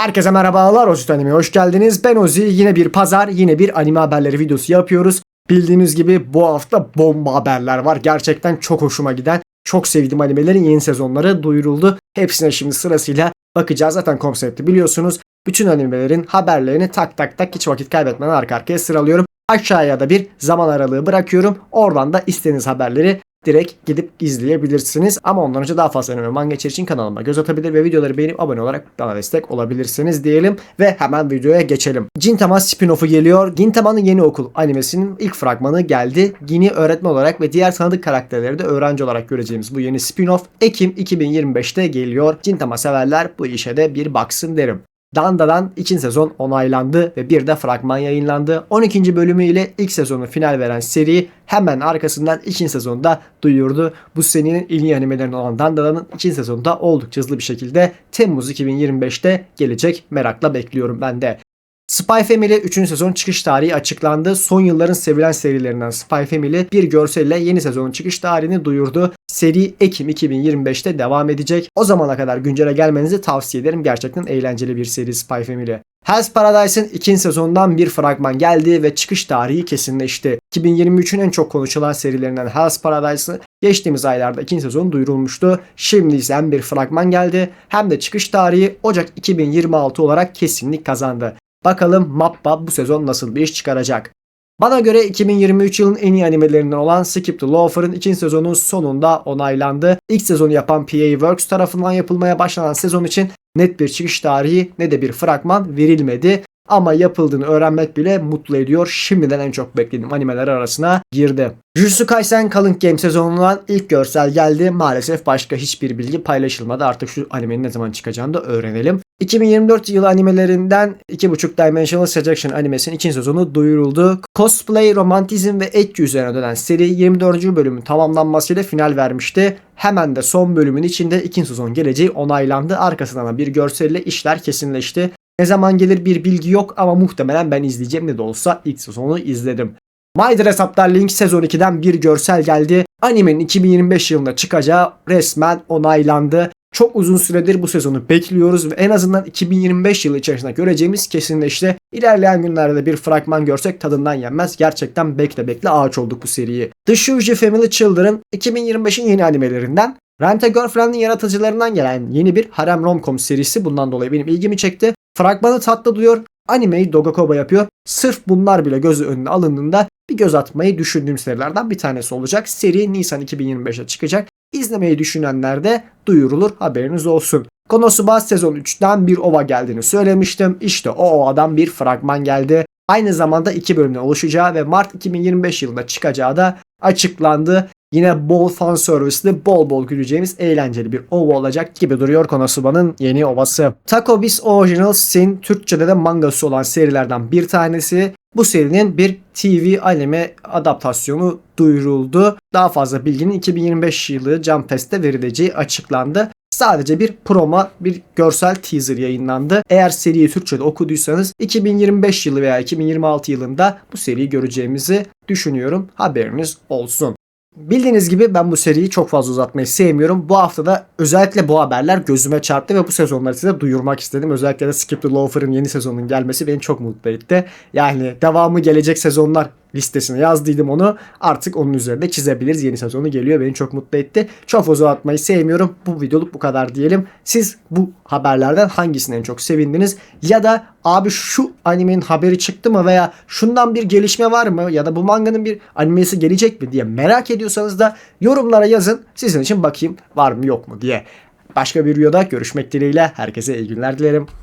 Herkese merhabalar Ozi Anime'ye hoş geldiniz. Ben Ozi. Yine bir pazar, yine bir anime haberleri videosu yapıyoruz. Bildiğiniz gibi bu hafta bomba haberler var. Gerçekten çok hoşuma giden, çok sevdiğim animelerin yeni sezonları duyuruldu. Hepsine şimdi sırasıyla bakacağız. Zaten konsepti biliyorsunuz. Bütün animelerin haberlerini tak tak tak hiç vakit kaybetmeden arka arkaya sıralıyorum. Aşağıya da bir zaman aralığı bırakıyorum. Oradan da istediğiniz haberleri direkt gidip izleyebilirsiniz. Ama ondan önce daha fazla anime manga için kanalıma göz atabilir ve videoları beğenip abone olarak bana destek olabilirsiniz diyelim ve hemen videoya geçelim. Gintama spin-off'u geliyor. Gintama'nın yeni okul animesinin ilk fragmanı geldi. Gini öğretmen olarak ve diğer tanıdık karakterleri de öğrenci olarak göreceğimiz bu yeni spin-off Ekim 2025'te geliyor. Gintama severler bu işe de bir baksın derim. Danda'dan ikinci sezon onaylandı ve bir de fragman yayınlandı. 12. bölümü ile ilk sezonu final veren seri hemen arkasından ikinci sezonda duyurdu. Bu serinin en iyi animelerinden olan Danda'nın ikinci sezonda oldukça hızlı bir şekilde Temmuz 2025'te gelecek. Merakla bekliyorum ben de. Spy Family 3. sezon çıkış tarihi açıklandı. Son yılların sevilen serilerinden Spy Family bir görselle yeni sezonun çıkış tarihini duyurdu. Seri Ekim 2025'te devam edecek. O zamana kadar güncele gelmenizi tavsiye ederim. Gerçekten eğlenceli bir seri Spy Family. Hell's Paradise'ın ikinci sezonundan bir fragman geldi ve çıkış tarihi kesinleşti. 2023'ün en çok konuşulan serilerinden Hell's Paradise'ı geçtiğimiz aylarda ikinci sezon duyurulmuştu. Şimdi ise hem bir fragman geldi hem de çıkış tarihi Ocak 2026 olarak kesinlik kazandı. Bakalım Mappa bu sezon nasıl bir iş çıkaracak. Bana göre 2023 yılın en iyi animelerinden olan Skip the Loafer'ın ikinci sezonun sonunda onaylandı. İlk sezonu yapan PA Works tarafından yapılmaya başlanan sezon için net bir çıkış tarihi ne de bir fragman verilmedi. Ama yapıldığını öğrenmek bile mutlu ediyor. Şimdiden en çok beklediğim animeler arasına girdi. Jujutsu Kaisen Calling Game sezonundan ilk görsel geldi. Maalesef başka hiçbir bilgi paylaşılmadı. Artık şu animenin ne zaman çıkacağını da öğrenelim. 2024 yılı animelerinden 2.5 Dimensional Seduction animesinin ikinci sezonu duyuruldu. Cosplay, romantizm ve etki üzerine dönen seri 24. bölümün tamamlanmasıyla final vermişti. Hemen de son bölümün içinde ikinci sezon geleceği onaylandı. Arkasından da bir görselle işler kesinleşti. Ne zaman gelir bir bilgi yok ama muhtemelen ben izleyeceğim ne de olsa ilk sezonu izledim. My Dress Up Darling sezon 2'den bir görsel geldi. Animenin 2025 yılında çıkacağı resmen onaylandı. Çok uzun süredir bu sezonu bekliyoruz ve en azından 2025 yılı içerisinde göreceğimiz kesinleşti. İlerleyen günlerde bir fragman görsek tadından yenmez. Gerçekten bekle bekle ağaç olduk bu seriyi. The Shuji Family Children 2025'in yeni animelerinden Rent a Girlfriend'in yaratıcılarından gelen yeni bir harem romcom serisi bundan dolayı benim ilgimi çekti. Fragmanı tatlı duyuyor. Animeyi Dogakoba yapıyor. Sırf bunlar bile gözü önüne alındığında bir göz atmayı düşündüğüm serilerden bir tanesi olacak. Seri Nisan 2025'e çıkacak. İzlemeyi düşünenler de duyurulur haberiniz olsun. Konosuba sezon 3'ten bir ova geldiğini söylemiştim. İşte o ovadan bir fragman geldi. Aynı zamanda iki bölümden oluşacağı ve Mart 2025 yılında çıkacağı da açıklandı. Yine bol fan servisli, bol bol güleceğimiz eğlenceli bir ova olacak gibi duruyor Konosuba'nın yeni ovası. Taco Biz Original Sin Türkçe'de de mangası olan serilerden bir tanesi. Bu serinin bir TV anime adaptasyonu duyuruldu. Daha fazla bilginin 2025 yılı Jump Fest'te verileceği açıklandı. Sadece bir promo, bir görsel teaser yayınlandı. Eğer seriyi Türkçe'de okuduysanız 2025 yılı veya 2026 yılında bu seriyi göreceğimizi düşünüyorum. Haberiniz olsun. Bildiğiniz gibi ben bu seriyi çok fazla uzatmayı sevmiyorum. Bu haftada özellikle bu haberler gözüme çarptı ve bu sezonları size duyurmak istedim. Özellikle de Skip the Loafer'ın yeni sezonunun gelmesi beni çok mutlu etti. Yani devamı gelecek sezonlar listesine yazdıydım onu. Artık onun üzerinde çizebiliriz. Yeni sezonu geliyor. Beni çok mutlu etti. Çok uzatmayı sevmiyorum. Bu videoluk bu kadar diyelim. Siz bu haberlerden hangisini en çok sevindiniz? Ya da abi şu animenin haberi çıktı mı veya şundan bir gelişme var mı ya da bu manganın bir animesi gelecek mi diye merak ediyorsanız da yorumlara yazın. Sizin için bakayım var mı yok mu diye. Başka bir videoda görüşmek dileğiyle herkese iyi günler dilerim.